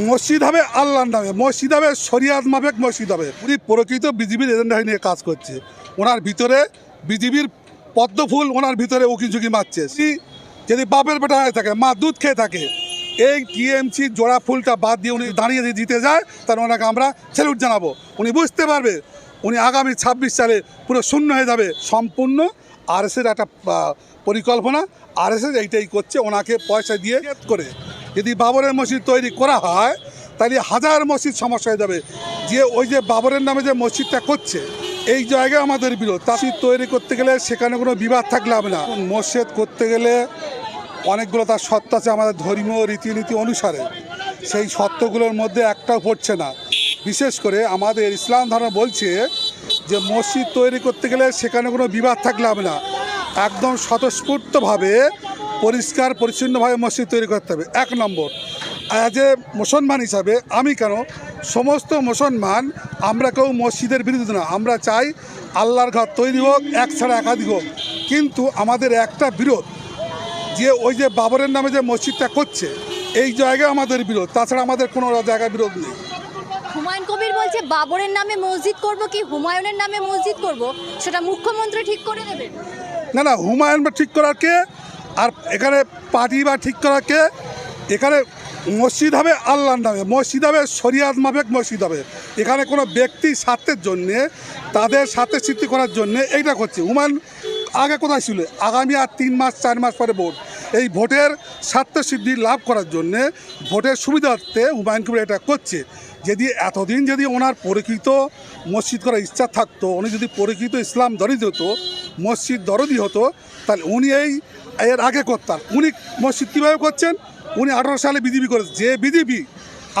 মসজিদ হবে আল্লাহর নামে। মসজিদ হবে শরিয়াত মাফেক মসজিদ হবে। উনি প্রকৃত বিজেপির এজেন্ডা নিয়ে কাজ করছে। ওনার ভিতরে বিজেপির পদ্মফুল ওনার ভিতরে উকি ঝুঁকি মারছে। যদি বাপের বেটা হয়ে থাকে, মা দুধ খেয়ে থাকে, এই টিএমসি জোড়া ফুলটা বাদ দিয়ে উনি দাঁড়িয়ে যদি জিতে যায়, তাহলে ওনাকে আমরা স্যালুট জানাব। উনি বুঝতে পারবে, উনি আগামী ছাব্বিশ সালে পুরো শূন্য হয়ে যাবে। সম্পূর্ণ আর আরএসের একটা পরিকল্পনা। আরএসএস এইটাই করছে, ওনাকে পয়সা দিয়ে করে। যদি বাবরের মসজিদ তৈরি করা হয়, তাহলে হাজার মসজিদ সমস্যা হয়ে যাবে। যে ওই যে বাবরের নামে যে মসজিদটা করছে, এই জায়গায় আমাদের বিরোধ। তাসিদ তৈরি করতে গেলে সেখানে কোনো বিবাদ থাকলে হবে না। মসজিদ করতে গেলে অনেকগুলো তার সত্য আছে আমাদের ধর্মীয় রীতিনীতি অনুসারে। সেই সত্যগুলোর মধ্যে একটাও পড়ছে না। বিশেষ করে আমাদের ইসলাম ধর্ম বলছে যে মসজিদ তৈরি করতে গেলে সেখানে কোনো বিবাদ থাকলে হবে না। একদম স্বতঃস্ফূর্তভাবে পরিষ্কার পরিচ্ছন্নভাবে মসজিদ তৈরি করতে হবে। এক নম্বর অ্যাজ এ মুসলমান হিসাবে আমি কেন সমস্ত মুসলমান আমরা কেউ মসজিদের বিরুদ্ধে না আমরা চাই আল্লাহর ঘর তৈরি হোক এক ছাড়া একাধিক হোক। কিন্তু আমাদের একটা বিরোধ যে ওই যে বাবরের নামে যে মসজিদটা করছে এই জায়গায় আমাদের বিরোধ তাছাড়া আমাদের কোনো জায়গায় বিরোধ নেই। হুমায়ুন কবির বলছে বাবরের নামে মসজিদ করব কি হুমায়ুনের নামে মসজিদ করব? সেটা মুখ্যমন্ত্রী ঠিক করে দেবে। না না হুমায়ুন ঠিক করার কে? আর এখানে পার্টি বা ঠিক করার কে? এখানে মসজিদ হবে আল্লাহর নামে। মসজিদ হবে শরিয়াত মাফেক মসজিদ হবে। এখানে কোনো ব্যক্তি স্বার্থের জন্যে, তাদের স্বার্থে সিদ্ধি করার জন্যে এইটা করছে। হুমায়ুন আগে কোথায় ছিল? আগামী আর তিন মাস, চার মাস পরে ভোট। এই ভোটের স্বার্থ সিদ্ধি লাভ করার জন্যে ভোটের সুবিধার্থে হুমায়ুন কবির এটা করছে। যদি এতদিন যদি ওনার পরিকৃত মসজিদ করার ইচ্ছা থাকতো, উনি যদি পরিকৃত ইসলাম দরিদ্র হতো, মসজিদ দরদি হতো, তাহলে উনি এই এর আগে করতেন উনি মসজিদ কীভাবে করছেন? উনি আঠারো সালে বিজেপি করেছে যে বিজেপি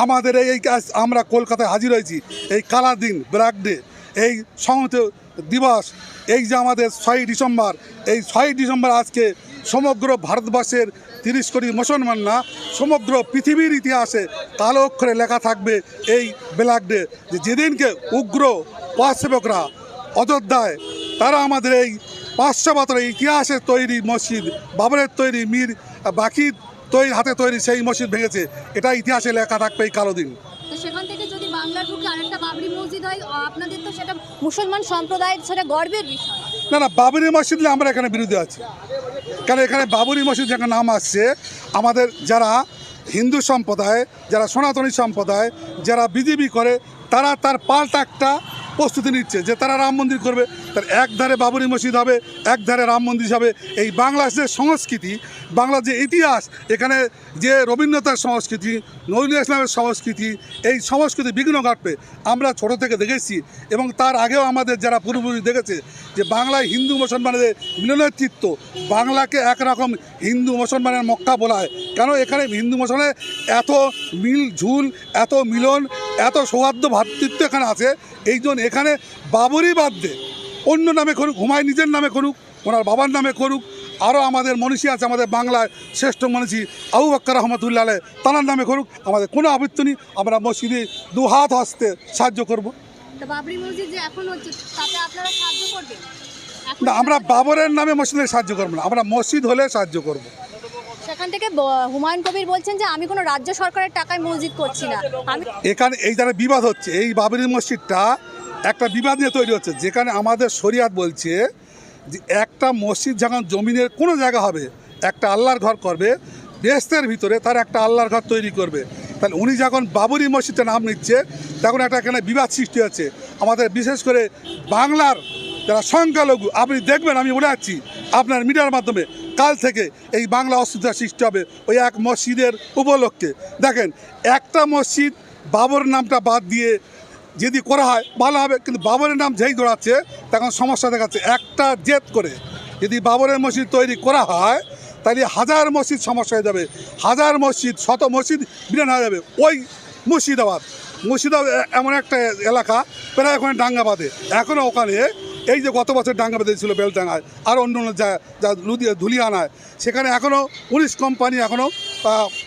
আমাদের এই কাজ আমরা কলকাতায় হাজির হয়েছি, এই কালা দিন ব্ল্যাক ডে এই সংহত দিবস, এই যে আমাদের ছয়ই ডিসেম্বর, এই ছয়ই ডিসেম্বর আজকে সমগ্র ভারতবর্ষের তিরিশ কোটি মুসলমান না, সমগ্র পৃথিবীর ইতিহাসে কালো অক্ষরে লেখা থাকবে এই ব্ল্যাক ডে যেদিনকে উগ্র পাশসেবকরা অযোধ্যায়, তারা আমাদের এই পাঁচশো বছরের ইতিহাসের তৈরি মসজিদ বাবরের তৈরি মীর বাকি তৈরি হাতে তৈরি সেই মসজিদ ভেঙেছে। এটা ইতিহাসে লেখা থাকবে এই কালো দিন সেখান থেকে যদি বাংলার বুকে আরেকটা বাবরি মসজিদ হয় আপনাদের তো সেটা মুসলমান সম্প্রদায়ের সেটা গর্বের বিষয়। না না বাবরি মসজিদ আমরা এখানে বিরোধী আছি। কারণ এখানে বাবরি মসজিদ যেখানে নাম আসছে আমাদের যারা হিন্দু সম্প্রদায় যারা সনাতনী সম্প্রদায় যারা বিজেপি করে তারা তার পাল্টা একটা প্রস্তুতি নিচ্ছে যে তারা রাম মন্দির করবে। তার এক ধারে বাবরি মসজিদ হবে, এক ধারে রাম মন্দির হবে। এই বাংলাদেশের সংস্কৃতি, বাংলার যে ইতিহাস, এখানে যে রবীন্দ্রনাথের সংস্কৃতি, নজরুল ইসলামের সংস্কৃতি, এই সংস্কৃতি বিঘ্ন ঘটবে। আমরা ছোট থেকে দেখেছি এবং তার আগেও আমাদের যারা পূর্বপুরুষ দেখেছে যে বাংলায় হিন্দু মুসলমানের মিলনের বাংলাকে একরকম হিন্দু মুসলমানের মক্কা বলা হয়। কেন এখানে হিন্দু মুসলমানের এত মিল, ঝুল, এত মিলন, এত সৌহার্দ্য ভ্রাতৃত্ব এখানে আছে? এই জন্য এখানে বাবরই বাদ দে অন্য নামে করুক হুমায়ুন নিজের নামে করুক ওনার বাবার নামে করুক আরও আমাদের মনীষী আছে আমাদের বাংলায় শ্রেষ্ঠ মনীষী আবু বাক্কর রহমতুল্লাহ তানার নামে করুক আমাদের কোনো আপত্তি নেই আমরা মসজিদে দু হাত হস্তে সাহায্য করব। না আমরা বাবরের নামে মসজিদে সাহায্য করব না আমরা মসজিদ হলে সাহায্য করব। সেখান থেকে হুমায়ুন কবির বলছেন যে আমি কোনো রাজ্য সরকারের টাকায় মসজিদ করছি না। এখানে এই যারা বিবাদ হচ্ছে এই বাবরি মসজিদটা একটা বিবাদ নিয়ে তৈরি হচ্ছে। যেখানে আমাদের শরিয়াত বলছে যে একটা মসজিদ যখন জমিনের কোনো জায়গা হবে, একটা আল্লাহর ঘর করবে বেস্তের ভিতরে তার একটা আল্লাহর ঘর তৈরি করবে। তাহলে উনি যখন বাবরি মসজিদটা নাম নিচ্ছে, তখন একটা এখানে বিবাদ সৃষ্টি হচ্ছে। আমাদের বিশেষ করে বাংলার যারা সংখ্যালঘু, আপনি দেখবেন, আমি বলে যাচ্ছি আপনার মিডিয়ার মাধ্যমে কাল থেকে এই বাংলা অসুবিধা সৃষ্টি হবে ওই এক মসজিদের উপলক্ষে। দেখেন, একটা মসজিদ বাবর নামটা বাদ দিয়ে যদি করা হয়, ভালো হবে। কিন্তু বাবরের নাম যেই দৌড়াচ্ছে, তখন সমস্যা দেখাচ্ছে। একটা জেদ করে যদি বাবরের মসজিদ তৈরি করা হয়, তাহলে হাজার মসজিদ সমস্যা হয়ে যাবে। হাজার মসজিদ, শত মসজিদ বিরান হয়ে যাবে। ওই মুর্শিদাবাদ। মুর্শিদাবাদ এমন একটা এলাকা, প্রায় ওখানে ডাঙ্গা বাঁধে। এখনও ওখানে এই যে গত বছর ডাঙ্গা বেঁধেছিল বেলডাঙ্গায় আর অন্য অন্য যা যা লুদি- ধুলিয়ানায় সেখানে এখনও পুলিশ কোম্পানি এখনও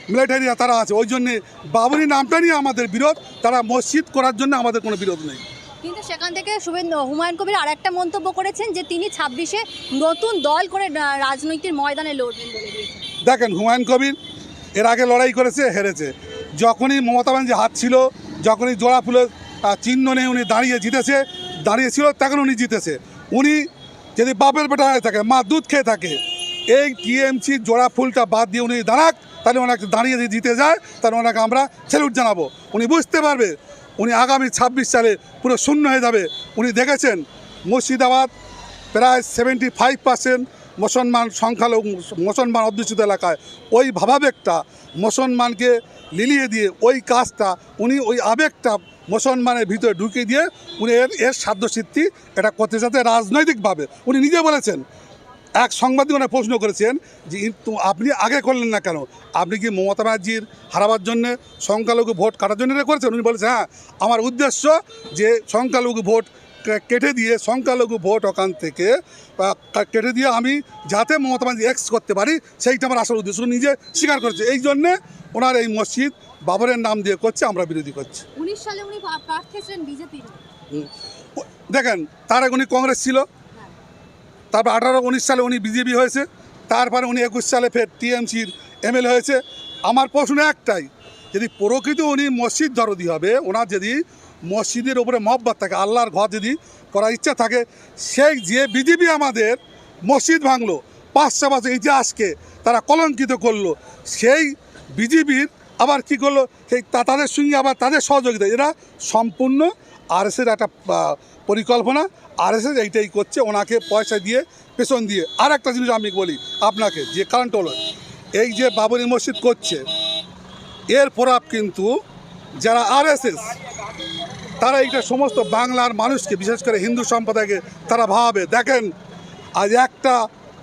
মিলিটারি তারা আছে। ওই জন্যে বাবরি নামটা নিয়ে আমাদের বিরোধ তারা মসজিদ করার জন্য আমাদের কোনো বিরোধ নেই। কিন্তু সেখান থেকে শুভেন্দু হুমায়ুন কবির আর একটা মন্তব্য করেছেন যে তিনি ছাব্বিশে নতুন দল করে রাজনৈতিক ময়দানে লড়বেন বলে দেখেন হুমায়ুন কবির এর আগে লড়াই করেছে হেরেছে। যখনই মমতা ব্যানার্জি হাত ছিল যখনই জোড়া ফুলের চিহ্ন নিয়ে উনি দাঁড়িয়ে জিতেছে দাঁড়িয়েছিল, তখন উনি জিতেছে। উনি যদি বাপের বেটা হয়ে থাকে, মা দুধ খেয়ে থাকে, এই টিএমসি জোড়া ফুলটা বাদ দিয়ে উনি দাঁড়াক, তাহলে ওনাকে দাঁড়িয়ে যদি জিতে যায়, তাহলে ওনাকে আমরা স্যালুট জানাব। উনি বুঝতে পারবে, উনি আগামী ছাব্বিশ সালে পুরো শূন্য হয়ে যাবে। উনি দেখেছেন, মুর্শিদাবাদ প্রায় সেভেন্টি ফাইভ পার্সেন্ট মুসলমান সংখ্যালঘু, মুসলমান অধ্যুষিত এলাকায়। ওই ভাবাবেগটা, মুসলমানকে লিলিয়ে দিয়ে ওই কাজটা, উনি ওই আবেগটা মুসলমানের ভিতরে ঢুকে দিয়ে উনি এর এর সাধ্যসিদ্ধি এটা করতে চাতে রাজনৈতিকভাবে। উনি নিজে বলেছেন, এক সাংবাদিক ওনার প্রশ্ন করেছেন যে আপনি আগে করলেন না কেন? আপনি কি মমতা ব্যানার্জির হারাবার জন্যে সংখ্যালঘু ভোট কাটার জন্য এটা করেছেন? উনি বলেছেন হ্যাঁ আমার উদ্দেশ্য যে, সংখ্যালঘু ভোট কেটে দিয়ে, সংখ্যালঘু ভোট ওখান থেকে কেটে দিয়ে আমি যাতে মমতা ব্যানার্জি এক্স করতে পারি, সেইটা আমার আসল উদ্দেশ্য। নিজে স্বীকার করেছে। এই জন্যে ওনার এই মসজিদ বাবরের নাম দিয়ে করছে, আমরা বিরোধী করছি। সালে উনি প্রার্থী ছিলেন বিজেপির দেখেন তার আগে উনি কংগ্রেস ছিল। তারপর আঠারো উনিশ সালে উনি বিজেপি হয়েছে। তারপরে উনি একুশ সালে ফের টিএমসির এমএলএ হয়েছে। আমার প্রশ্ন একটাই যদি প্রকৃত উনি মসজিদ দরদি হবে ওনার যদি মসজিদের উপরে মহব্বত থাকে আল্লাহর ঘর যদি করার ইচ্ছা থাকে সেই যে বিজেপি আমাদের মসজিদ ভাঙলো বছর ইতিহাসকে তারা কলঙ্কিত করল সেই বিজেপির আবার কি করল? সেই তাদের সঙ্গে আবার তাদের সহযোগিতা। এরা সম্পূর্ণ আরএসের একটা পরিকল্পনা। আরএসএস এইটাই করছে, ওনাকে পয়সা দিয়ে, পেছন দিয়ে। আর একটা জিনিস আমি বলি আপনাকে, যে কারণটা হলো, এই যে বাবরি মসজিদ করছে, এর প্রভাব কিন্তু যারা আরএসএস, তারা এইটা সমস্ত বাংলার মানুষকে, বিশেষ করে হিন্দু সম্প্রদায়কে, তারা ভাবে। দেখেন, আজ একটা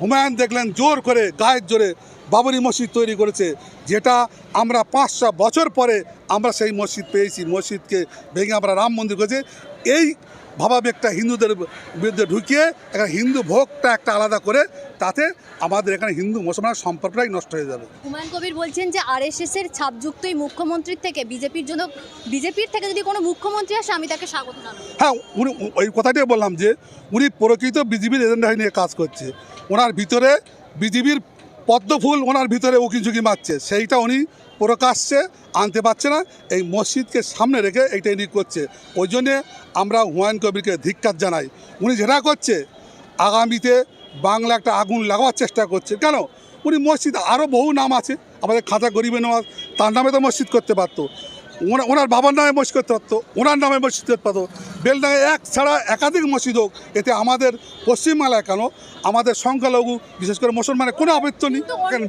হুমায়ুন দেখলেন, জোর করে, গায়ের জোরে বাবরি মসজিদ তৈরি করেছে যেটা আমরা পাঁচশো বছর পরে আমরা সেই মসজিদ পেয়েছি। মসজিদকে ভেঙে আমরা রাম মন্দির করেছি। এই ভাবাবেগটা হিন্দুদের বিরুদ্ধে ঢুকিয়ে এখানে হিন্দু ভোগটা একটা আলাদা করে তাতে আমাদের এখানে হিন্দু মুসলমান সম্পর্কটাই নষ্ট হয়ে যাবে। হুমায়ুন কবির বলছেন যে আর আরএসএস এর ছাপযুক্তই মুখ্যমন্ত্রীর থেকে বিজেপির জন্য বিজেপির থেকে যদি কোনো মুখ্যমন্ত্রী আসে আমি তাকে স্বাগত জানাব। হ্যাঁ উনি ওই কথাটাই বললাম যে উনি প্রকৃত বিজেপির এজেন্ডা নিয়ে কাজ করছে। ওনার ভিতরে বিজেপির পদ্মফুল ওনার ভিতরে উঁকিঝুঁকি মারছে। সেইটা উনি প্রকাশ্যে আনতে পারছে না। এই মসজিদকে সামনে রেখে এইটা ইনি করছে। ওই জন্যে আমরা হুমায়ুন কবিরকে ধিক্কার জানাই। উনি যেটা করছে, আগামীতে বাংলা একটা আগুন লাগাবার চেষ্টা করছে। কেন? উনি মসজিদ আরও বহু নাম আছে। আমাদের খাতা গরিবের নামাজ তার নামে তো মসজিদ করতে পারতো। ওনার ওনার বাবার নামে মসজিদ করতে ওনার নামে মসজিদ করতে পারতো বেলডাঙে এক ছাড়া একাধিক মসজিদ হোক, এতে আমাদের পশ্চিমবাংলায় কেন? আমাদের সংখ্যালঘু, বিশেষ করে মুসলমানের কোনো আপত্তি নেই।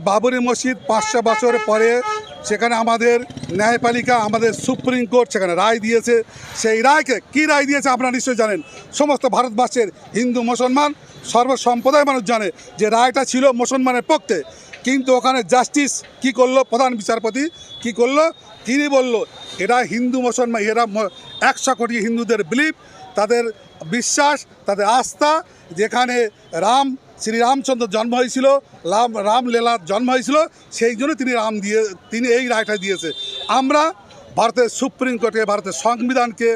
বাবরি মসজিদ পাঁচশো বছর পরে, সেখানে আমাদের ন্যায়পালিকা, আমাদের সুপ্রিম কোর্ট সেখানে রায় দিয়েছে। সেই রায়কে কী রায় দিয়েছে আপনারা নিশ্চয়ই জানেন। সমস্ত ভারতবর্ষের হিন্দু, মুসলমান সর্বসম্প্রদায় মানুষ জানে যে রায়টা ছিল মুসলমানের পক্ষে। কিন্তু ওখানে জাস্টিস কি করল প্রধান বিচারপতি? কি করল? তিনি বলল, এরা হিন্দু, মুসলমান, এরা একশো কোটি হিন্দুদের বিলিপ তাদের বিশ্বাস, তাদের আস্থা, যেখানে রাম, শ্রী রামচন্দ্র জন্ম হয়েছিল, রাম রামলীলার জন্ম হয়েছিল, সেই জন্য তিনি রাম দিয়ে, তিনি এই রায়টা দিয়েছে। আমরা ভারতের সুপ্রিম কোর্টে, ভারতের সংবিধানকে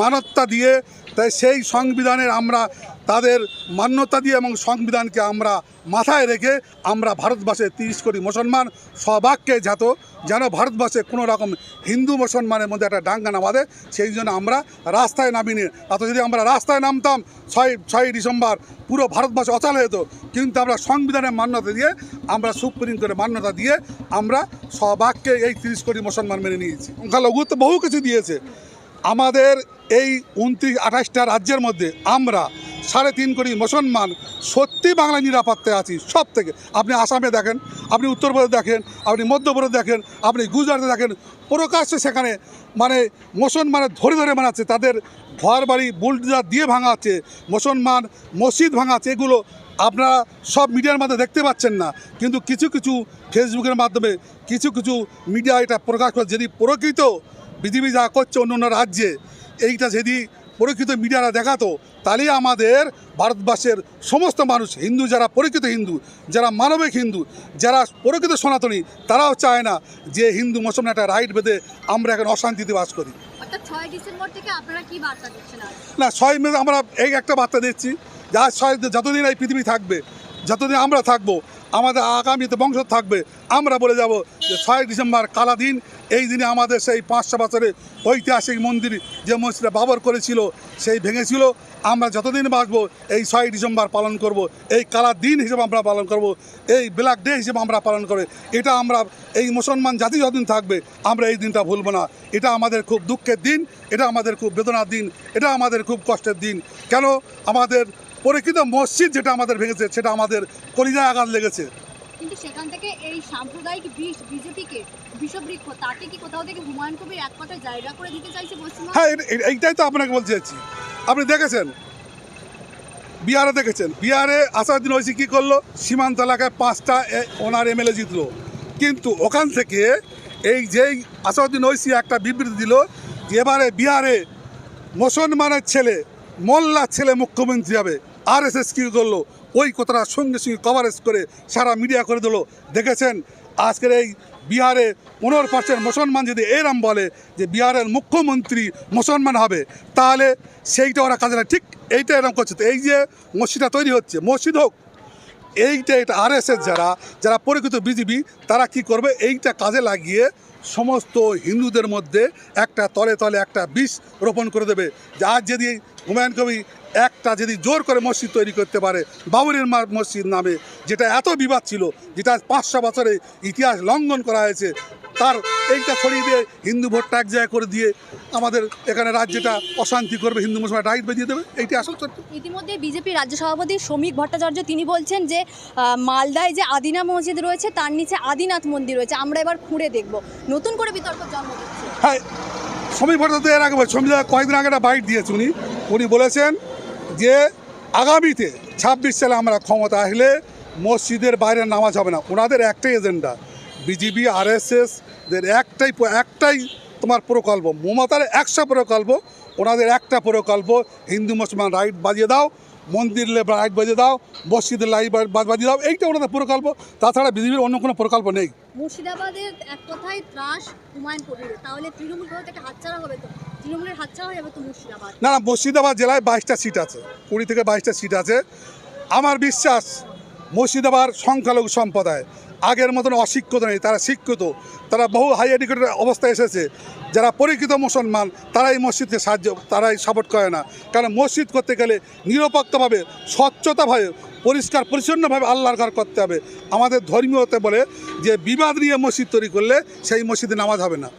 মান্যতা দিয়ে, তাই সেই সংবিধানের আমরা তাদের মান্যতা দিয়ে এবং সংবিধানকে আমরা মাথায় রেখে আমরা ভারতবর্ষের তিরিশ কোটি মুসলমান সবাককে যাত যেন ভারতবর্ষে কোনো রকম হিন্দু মুসলমানের মধ্যে একটা ডাঙ্গা না বাঁধে। সেই জন্য আমরা রাস্তায় নামিনি। অত যদি আমরা রাস্তায় নামতাম, ছয় ছয় ডিসেম্বর পুরো ভারতবর্ষ অচল হয়ে যেত। কিন্তু আমরা সংবিধানের মান্যতা দিয়ে, আমরা সুপ্রিম কোর্টে মান্যতা দিয়ে আমরা সবাককে এই তিরিশ কোটি মুসলমান মেনে নিয়েছি। সংখ্যালঘু তো বহু কিছু দিয়েছে। আমাদের এই উনত্রিশ, আঠাশটা রাজ্যের মধ্যে আমরা সাড়ে তিন কোটি মুসলমান সত্যি বাংলা নিরাপত্তায় আছি সব থেকে আপনি আসামে দেখেন, আপনি উত্তরপ্রদেশ দেখেন, আপনি মধ্যপ্রদেশ দেখেন, আপনি গুজরাটে দেখেন, প্রকাশ্যে সেখানে মানে মুসলমানের ধরে ধরে বানাচ্ছে তাদের ঘর বাড়ি বুলডোজার দিয়ে ভাঙাচ্ছে মুসলমান মসজিদ ভাঙাচ্ছে এগুলো আপনারা সব মিডিয়ার মধ্যে দেখতে পাচ্ছেন না। কিন্তু কিছু কিছু ফেসবুকের মাধ্যমে কিছু কিছু মিডিয়া এটা প্রকাশ করে, যদি প্রকৃত পৃথিবী যা করছে অন্য অন্য রাজ্যে এইটা যদি প্রকৃত মিডিয়ারা দেখাতো তাহলেই আমাদের ভারতবর্ষের সমস্ত মানুষ হিন্দু যারা প্রকৃত হিন্দু যারা মানবিক হিন্দু যারা প্রকৃত সনাতনী তারাও চায় না যে হিন্দু মুসলমান একটা রাইট বেঁধে আমরা এখন অশান্তিতে বাস করি। অর্থাৎ ছয় ডিসেম্বর থেকে আপনারা কি বার্তা দিচ্ছেন আর? না ছয় মে আমরা এই একটা বার্তা দিচ্ছি যা ছয় যতদিন এই পৃথিবী থাকবে যতদিন আমরা থাকব আমাদের আগামীতে বংশ থাকবে। আমরা বলে যাব যে ছয় ডিসেম্বর কালা দিন, এই দিনে আমাদের সেই পাঁচশো বছরের ঐতিহাসিক মন্দির যে মসজিদটা বাবর করেছিল, সেই ভেঙেছিল। আমরা যতদিন বাঁচব, এই ছয় ডিসেম্বর পালন করব। এই কালা দিন হিসেবে আমরা পালন করব। এই ব্ল্যাক ডে হিসেবে আমরা পালন করব এটা আমরা, এই মুসলমান জাতি যতদিন থাকবে, আমরা এই দিনটা ভুলবো না। এটা আমাদের খুব দুঃখের দিন, এটা আমাদের খুব বেদনার দিন, এটা আমাদের খুব কষ্টের দিন। কেন? আমাদের পরীক্ষিত মসজিদ যেটা আমাদের ভেঙেছে সেটা আমাদের কলিজায় আঘাত লেগেছে। কিন্তু সেখান থেকে এই সাম্প্রদায়িক বিষ বিজেপিকে বিষবৃক্ষ তাকে কি কোথাও থেকে হুমায়ুন কবির এক কথায় জায়গা করে দিতে চাইছে পশ্চিমবঙ্গ? হ্যাঁ এইটাই তো আপনাকে বলতে চাইছি। আপনি দেখেছেন? বিহারে দেখেছেন? বিহারে আসাদুদ্দিন ঐসি কী করল? সীমান্ত এলাকায় পাঁচটা ওনার এমএলএ জিতলো। কিন্তু ওখান থেকে এই যেই আসাদুদ্দিন ঐসি একটা বিবৃতি দিল যে এবারে বিহারে মুসলমানের ছেলে মোল্লার ছেলে মুখ্যমন্ত্রী হবে। আর এস এস কী করল ওই কথাটা সঙ্গে সঙ্গে কভারেজ করে সারা মিডিয়া করে দিল। দেখেছেন, আজকের এই বিহারে পনেরো পার্সেন্ট মুসলমান যদি এরম বলে যে বিহারের মুখ্যমন্ত্রী মুসলমান হবে, তাহলে সেইটা ওরা কাজে ঠিক এইটা এরকম করছে। তো এই যে মসজিদটা তৈরি হচ্ছে, মসজিদ হোক, এইটা এটা আরএসএস যারা যারা পরিচিত বিজেপি তারা কি করবে? এইটা কাজে লাগিয়ে সমস্ত হিন্দুদের মধ্যে একটা তলে তলে একটা বিষ রোপণ করে দেবে। যে আজ যদি হুমায়ুন কবি একটা যদি জোর করে মসজিদ তৈরি করতে পারে বাবুরের মা- মসজিদ নামে যেটা এত বিবাদ ছিল যেটা পাঁচশো বছরে ইতিহাস লঙ্ঘন করা হয়েছে তার এইটা ছড়িয়ে দিয়ে হিন্দু ভোটটা এক জায়গায় করে দিয়ে আমাদের এখানে রাজ্যটা অশান্তি করবে হিন্দু মুসলমান রাইট বেজিয়ে দেবে এইটা আসল সত্য ইতিমধ্যে বিজেপি রাজ্য সভাপতি শ্রমিক ভট্টাচার্য তিনি বলছেন যে মালদায় যে আদিনা মসজিদ রয়েছে তার নিচে আদিনাথ মন্দির রয়েছে আমরা এবার খুঁড়ে দেখব। নতুন করে বিতর্ক জন্ম হ্যাঁ শ্রমিক ভট্টাচার্য এর আগে শ্রমিক কয়েকদিন আগে একটা বাইট দিয়েছে উনি। উনি বলেছেন যে আগামীতে ছাব্বিশ সালে আমরা ক্ষমতা আসলে মসজিদের বাইরে নামাজ হবে না। ওনাদের একটাই এজেন্ডা বিজেপি আরএসএস দের একটাই একটাই তোমার প্রকল্প। মমতার একশো প্রকল্প, ওনাদের একটা প্রকল্প, হিন্দু, মুসলমান রাইট বাজিয়ে দাও, মন্দির রাইট বাজিয়ে দাও মসজিদের লাইট বাজিয়ে দাও, এইটা ওনাদের প্রকল্প। তাছাড়া বিজেপির অন্য কোনো প্রকল্প নেই। মুর্শিদাবাদের এক কথায় ত্রাস হুমায়ুন তাহলে তৃণমূল হাতছাড়া হবে তো? না না, মুর্শিদাবাদ জেলায় বাইশটা সিট আছে। কুড়ি থেকে বাইশটা সিট আছে। আমার বিশ্বাস মুর্শিদাবাদ সংখ্যালঘু সম্প্রদায় আগের মতন অশিক্ষিত নেই। তারা শিক্ষিত। তারা বহু হাই এডুকেটেড অবস্থায় এসেছে। যারা পরিচিত মুসলমান, তারাই মসজিদকে সাহায্য, তারাই সাপোর্ট করে না। কারণ মসজিদ করতে গেলে নিরপেক্ষভাবে, স্বচ্ছতাভাবে, পরিষ্কার, পরিচ্ছন্নভাবে আল্লাহর ঘর করতে হবে। আমাদের ধর্মীয়তে বলে যে, বিবাদ নিয়ে মসজিদ তৈরি করলে সেই মসজিদে নামাজ হবে না।